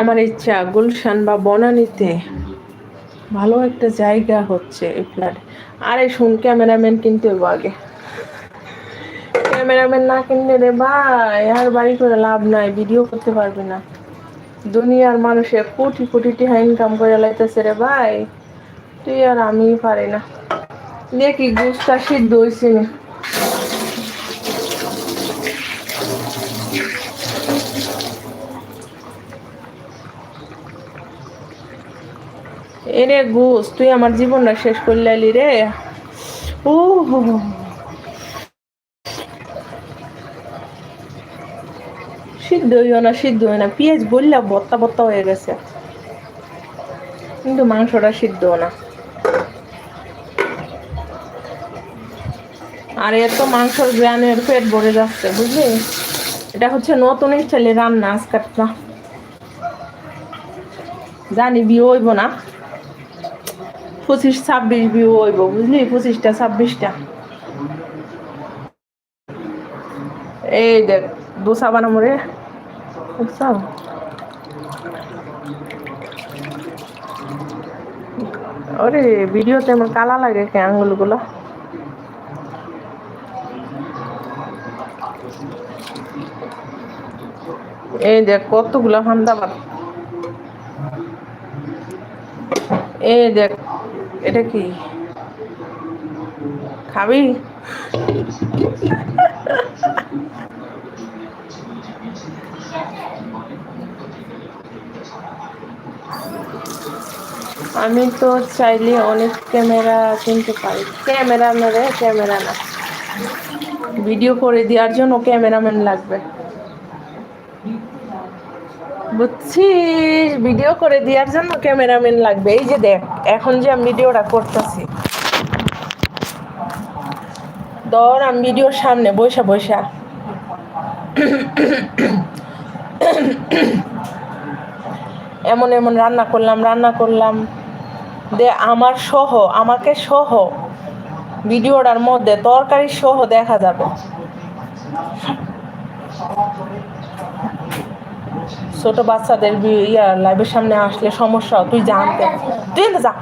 আমার ইচ্ছা গুলশান বা বনানীতে ভালো একটা জায়গা হচ্ছে এই ফ্ল্যাট আরে শুন ক্যামেরাম্যান কিনতে হইব আগে। ক্যামেরাম্যান না কিনলে রে ভাই, আর বাড়ি করে লাভ নাই ভিডিও করতে পারবে না। দুনিয়ার মানুষে কোটি কোটি টাকা ইনকাম করে লাইতেছে রে ভাই। তুই আর আমি পারি না। দেখি গুসটা সিদ্ধ হয়েছে এরে গুস তুই আমার জীবনটা শেষ করলে রে। ও সিদ্ধ হইও না, সিদ্ধ হয় না। পেঁয়াজ বললে বত্তা বত্তা হয়ে গেছে। কিন্তু মাংসটা সিদ্ধ না। আর এত মাংসর গ্রানের পেট ভরে যাচ্ছে, বুঝলি? এটা হচ্ছে নতুন স্টাইলে রান্না আজকালটা। জানি বিয়ে হইব না। পঁচিশ, ছাব্বিশ বিয়ে হইব, বুঝলি? পঁচিশটা, ছাব্বিশটা। এই দেখ, দোসা বানাবো রে। বুঝছ ওরে, ভিডিওতে আমার কালা লাগে কে আঙুল আঙুলগুলো এই দেখ, কতগুলো হান্দাবাদ এই দেখ এটা কি? খাবি? আমি তো চাইলে অনেক ক্যামেরা কিনতে পারি। ক্যামেরা মেরে ক্যামেরা না ভিডিও করে দেওয়ার জন্য ক্যামেরাম্যান লাগবে। বুঝছিস ভিডিও করে দেওয়ার জন্য ক্যামেরাম্যান লাগবে। এই যে দেখ, এখন যে আমি ভিডিওটা করতেছি। ধর আমি ভিডিওর সামনে বৈশা বৈশা এমন এমন রান্না করলাম রান্না করলাম। দে, আমার সহ, আমাকে সহ ভিডিওটার মধ্যে তরকারি সহ দেখা যাবে। ছোট বাচ্চাদের ইয়া লাইভের সামনে আসলে সমস্যা তুই জানতে তুই যা।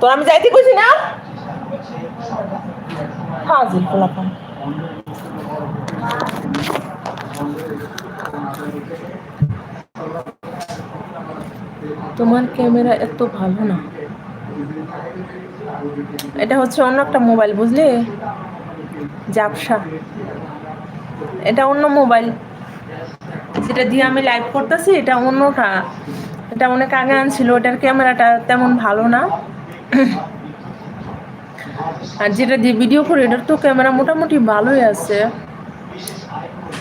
তোর আমি যাইতে কইছি না? হাজির পোলাপান তোমার ক্যামেরা এত ভালো না। এটা হচ্ছে অন্য একটা মোবাইল বুঝলি? জাপসা এটা অন্য মোবাইল। যেটা দিয়ে আমি লাইভ করতেছি, এটা অন্যটা। এটা অনেক আগে আনছিল, ওটার ক্যামেরাটা তেমন ভালো না। আর যেটা দিয়ে ভিডিও করি এটার তো ক্যামেরা মোটামুটি ভালোই আছে।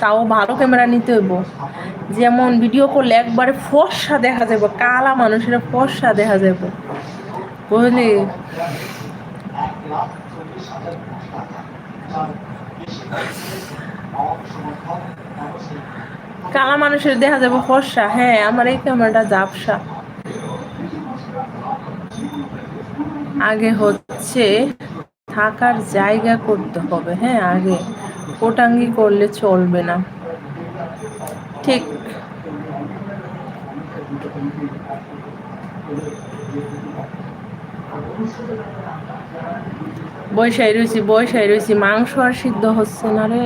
তাও ভালো ক্যামেরা নিতে হইব। যেমন ভিডিও করলে একবারে ফর্সা দেখা যাবে কালা মানুষের ফর্সা দেখা যাবে বুঝলি? কালা মানুষের দেখা যাবে ফর্সা। হ্যাঁ আমার এই ক্যামেরাটা জাপসা। আগে হচ্ছে থাকার জায়গা করতে হবে হ্যাঁ আগে। কোটাঙ্গি করলে চলবে না। ঠিক। বৈশাই রয়েছি বৈশাই রয়েছি। মাংস আর সিদ্ধ হচ্ছে না রে।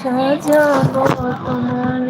সাজাব তোমার